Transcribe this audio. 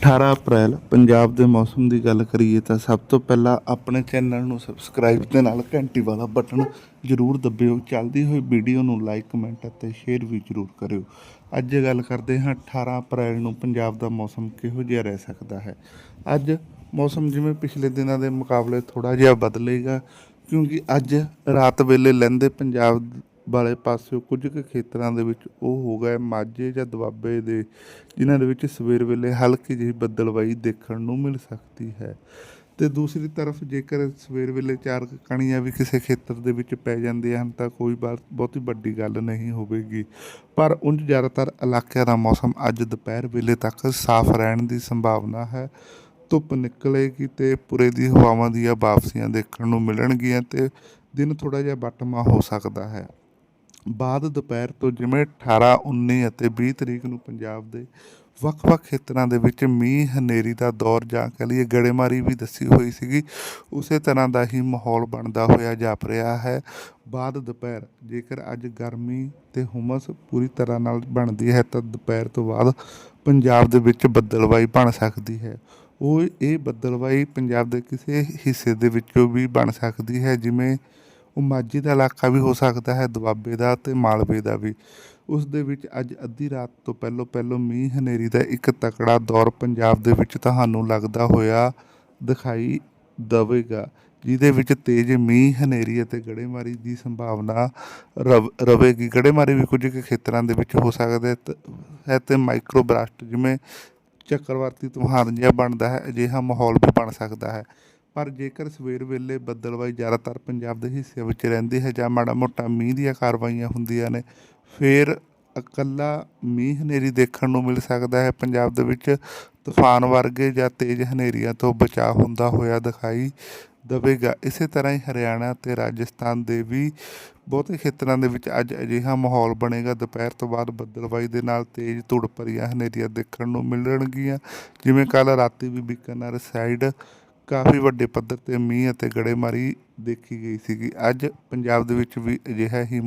18 ਅਪ੍ਰੈਲ ਪੰਜਾਬ ਦੇ ਮੌਸਮ ਦੀ ਗੱਲ ਕਰੀਏ ਤਾਂ ਸਭ ਤੋਂ ਪਹਿਲਾਂ ਆਪਣੇ ਚੈਨਲ ਨੂੰ ਸਬਸਕ੍ਰਾਈਬ ਦੇ ਨਾਲ ਘੰਟੀ ਵਾਲਾ ਬਟਨ ਜ਼ਰੂਰ ਦਬਿਓ। ਚੱਲਦੀ ਹੋਈ ਵੀਡੀਓ ਨੂੰ ਲਾਈਕ ਕਮੈਂਟ ਅਤੇ ਸ਼ੇਅਰ ਵੀ ਜ਼ਰੂਰ ਕਰਿਓ। ਅੱਜ ਗੱਲ ਕਰਦੇ ਹਾਂ 18 ਅਪ੍ਰੈਲ ਨੂੰ ਪੰਜਾਬ ਦਾ ਮੌਸਮ ਕਿਹੋ ਜਿਹਾ ਰਹਿ ਸਕਦਾ ਹੈ। ਅੱਜ ਮੌਸਮ ਜਿਵੇਂ ਪਿਛਲੇ ਦਿਨਾਂ ਦੇ ਮੁਕਾਬਲੇ ਥੋੜਾ ਜਿਹਾ ਬਦਲੇਗਾ ਕਿਉਂਕਿ ਅੱਜ ਰਾਤ ਵੇਲੇ ਲਹਿੰਦੇ ਪੰਜਾਬ ਵਾਲੇ ਪਾਸਿਓ ਕੁਝ ਕੁ ਖੇਤਰਾਂ ਦੇ ਵਿੱਚ ਉਹ ਹੋ ਗਿਆ ਮਾਝੇ ਜਾਂ ਦੁਆਬੇ ਦੇ, ਜਿਨ੍ਹਾਂ ਦੇ ਵਿੱਚ ਸਵੇਰ ਵੇਲੇ ਹਲਕੀ ਜਿਹੀ ਬੱਦਲਵਾਈ ਦੇਖਣ ਨੂੰ ਮਿਲ ਸਕਦੀ ਹੈ। ਤੇ ਦੂਸਰੀ ਤਰਫ ਜੇਕਰ ਸਵੇਰ ਵੇਲੇ ਚਾਰ ਕਣੀਆਂ ਵੀ ਕਿਸੇ ਖੇਤਰ ਦੇ ਵਿੱਚ ਪੈ ਜਾਂਦੀਆਂ ਹਨ, ਤਾਂ ਕੋਈ ਬਾਤ ਬਹੁਤੀ ਵੱਡੀ ਗੱਲ ਨਹੀਂ ਹੋਵੇਗੀ। ਪਰ ਉਂਝ ਜ਼ਿਆਦਾਤਰ ਇਲਾਕਿਆਂ ਦਾ ਮੌਸਮ ਅੱਜ ਦੁਪਹਿਰ ਵੇਲੇ ਤੱਕ ਸਾਫ਼ ਰਹਿਣ ਦੀ ਸੰਭਾਵਨਾ ਹੈ। ਧੁੱਪ ਨਿਕਲੇਗੀ ਤੇ ਪੁਰੇ ਦੀ ਹਵਾਵਾਂ ਦੀਆਂ ਵਾਪਸੀਆਂ ਦੇਖਣ ਨੂੰ ਮਿਲਣਗੀਆਂ ਤੇ ਦਿਨ ਥੋੜਾ ਜਿਹਾ ਬੱਟਮਾ ਹੋ ਸਕਦਾ ਹੈ। ਬਾਅਦ ਦੁਪਹਿਰ ਤੋਂ ਜਿਵੇਂ 18 19 ਅਤੇ 20 ਤਰੀਕ ਨੂੰ ਪੰਜਾਬ ਦੇ ਵੱਖ-ਵੱਖ ਖੇਤਰਾਂ ਦੇ ਵਿੱਚ ਮੀਂਹ, ਹਨੇਰੀ ਦਾ ਦੌਰ ਜਾਂ ਕਹ ਲਈਏ ਗੜੇਮਾਰੀ ਵੀ ਦੱਸੀ ਹੋਈ ਸੀਗੀ, ਉਸੇ ਤਰ੍ਹਾਂ ਦਾ ਹੀ ਮਾਹੌਲ ਬਣਦਾ ਹੋਇਆ ਜਾਪ ਰਿਹਾ ਹੈ। ਬਾਅਦ ਦੁਪਹਿਰ, ਜੇਕਰ ਅੱਜ ਗਰਮੀ ਤੇ ਹੁਮਸ ਪੂਰੀ ਤਰ੍ਹਾਂ ਨਾਲ ਬਣਦੀ ਹੈ ਤਾਂ ਦੁਪਹਿਰ ਤੋਂ ਬਾਅਦ ਪੰਜਾਬ ਦੇ ਵਿੱਚ ਬੱਦਲਵਾਈ ਬਣ ਸਕਦੀ ਹੈ। ਉਹ ਇਹ ਬੱਦਲਵਾਈ ਪੰਜਾਬ ਦੇ ਕਿਸੇ ਹਿੱਸੇ ਦੇ ਵਿੱਚੋਂ ਵੀ ਬਣ ਸਕਦੀ ਹੈ, ਜਿਵੇਂ ਉਹ ਮਾਝੇ ਦਾ ਇਲਾਕਾ ਵੀ ਹੋ ਸਕਦਾ ਹੈ, ਦੁਆਬੇ ਦਾ ਤੇ ਮਾਲਵੇ ਦਾ ਵੀ। ਉਸ ਦੇ ਵਿੱਚ ਅੱਜ ਅੱਧੀ ਰਾਤ ਤੋਂ ਪਹਿਲਾਂ ਪਹਿਲਾਂ ਮੀਂਹ ਹਨੇਰੀ ਦਾ ਇੱਕ ਤਕੜਾ ਦੌਰ ਪੰਜਾਬ ਦੇ ਵਿੱਚ ਤੁਹਾਨੂੰ ਲੱਗਦਾ ਹੋਇਆ ਦਿਖਾਈ ਦੇਵੇਗਾ, ਜਿਹਦੇ ਵਿੱਚ ਤੇਜ਼ ਮੀਂਹ, ਹਨੇਰੀ ਅਤੇ ਗੜੇਮਾਰੀ ਦੀ ਸੰਭਾਵਨਾ ਰਵ- ਰਵੇਗੀ। ਗੜੇਮਾਰੀ ਵੀ ਕੁਝ ਕੁ ਖੇਤਰਾਂ ਦੇ ਵਿੱਚ ਹੋ ਸਕਦਾ ਹੈ ਤੇ- ਹੈ ਤੇ ਮਾਈਕਰੋ ਬਰਾਸਟ ਜਿਵੇਂ ਚੱਕਰਵਾਤੀ ਤੂਫਾਨ ਜਿਹਾ ਬਣਦਾ ਹੈ, ਅਜਿਹਾ ਮਾਹੌਲ ਵੀ ਬਣ ਸਕਦਾ ਹੈ। ਪਰ ਜੇਕਰ ਸਵੇਰ ਵੇਲੇ ਬੱਦਲਵਾਈ ਜ਼ਿਆਦਾਤਰ ਪੰਜਾਬ ਦੇ ਹਿੱਸੇ ਵਿੱਚ ਰਹਿੰਦੀ ਹੈ ਜਾਂ ਮਾੜਾ ਮੋਟਾ ਮੀਂਹ ਦੀਆਂ ਕਾਰਵਾਈਆਂ ਹੁੰਦੀਆਂ ਨੇ, ਫਿਰ ਇਕੱਲਾ ਮੀਂਹ ਹਨੇਰੀ ਦੇਖਣ ਨੂੰ ਮਿਲ ਸਕਦਾ ਹੈ। ਪੰਜਾਬ ਦੇ ਵਿੱਚ ਤੂਫਾਨ ਵਰਗੇ ਜਾਂ ਤੇਜ਼ ਹਨੇਰੀਆਂ ਤੋਂ ਬਚਾਅ ਹੁੰਦਾ ਹੋਇਆ ਦਿਖਾਈ ਦਵੇਗਾ। ਇਸੇ ਤਰ੍ਹਾਂ ਹੀ ਹਰਿਆਣਾ ਤੇ ਰਾਜਸਥਾਨ ਦੇ ਵੀ ਬਹੁਤੇ ਖੇਤਰਾਂ ਦੇ ਵਿੱਚ ਅੱਜ ਅਜਿਹਾ ਮਾਹੌਲ ਬਣੇਗਾ। ਦੁਪਹਿਰ ਤੋਂ ਬਾਅਦ ਬੱਦਲਵਾਈ ਦੇ ਨਾਲ ਤੇਜ਼ ਧੁੜ ਭਰੀਆਂ ਹਨੇਰੀਆਂ ਦੇਖਣ ਨੂੰ ਮਿਲਣਗੀਆਂ। ਜਿਵੇਂ ਕੱਲ ਰਾਤੀ ਵੀ ਬੀਕਾਨੇਰ ਸਾਈਡ ਕਾਫੀ ਵੱਡੇ ਪੱਧਰ ਤੇ ਮੀਂਹ ਅਤੇ ਗੜੇਮਾਰੀ ਦੇਖੀ ਗਈ ਸੀਗੀ। ਅੱਜ ਪੰਜਾਬ ਦੇ ਵਿੱਚ ਵੀ ਅਜਿਹਾ ਹੀ